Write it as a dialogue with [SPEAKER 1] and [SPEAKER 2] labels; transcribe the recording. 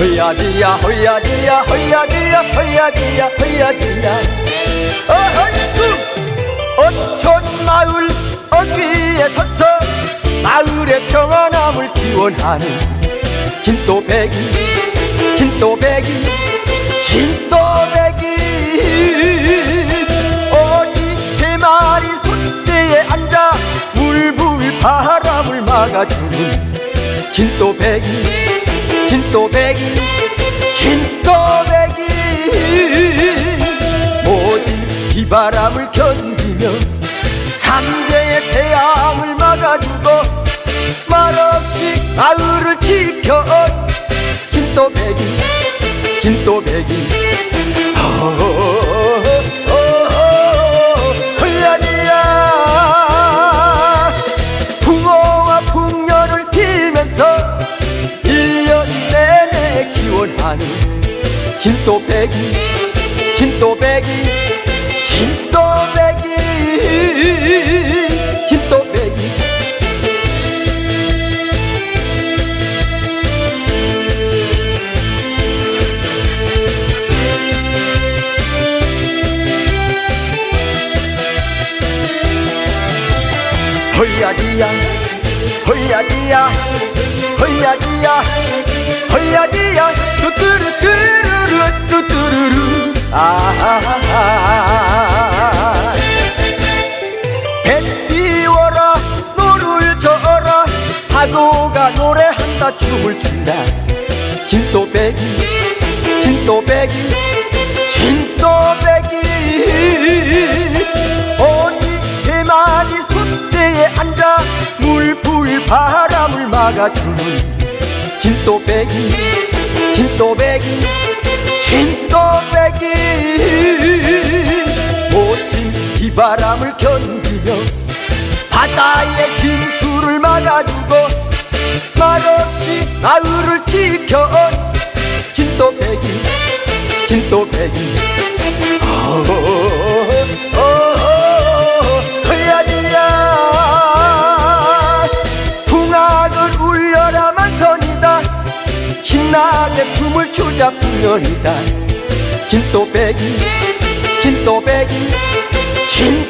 [SPEAKER 1] 허야지야 허야지야 허야지야 허야지야 허야지야. 어헐 어촌 마을 어귀에 서서. 마을의 평안함을 기원하는 진또배기 진또배기 진또배기 어디 세 마리 솥대에 앉아 불불 바람을 막아주는 진또배기 진또배기 진또배기. 모든 비바람을 견 하는 진또배기 진또배기 진또배기. 진또배기. 허야디야 허야디야. 허야디야. 허야디야. 뚜뚜루뚜루루 뚜뚜루루. 아하하하. 배 띄워라 노를 져라. 파도가 노래한다 춤을 춘다. 진또배기 진또배기 진또 바람을. 막아주는 진또배기. 진또배기. 진또배기. 모친 비바람을 견디며 바다의 진수를 막아주고 말없이 마을을 지켜. 진또배기. 진또배기 신나게 춤을 추자 풍년이다. 진또배기 진또배기 진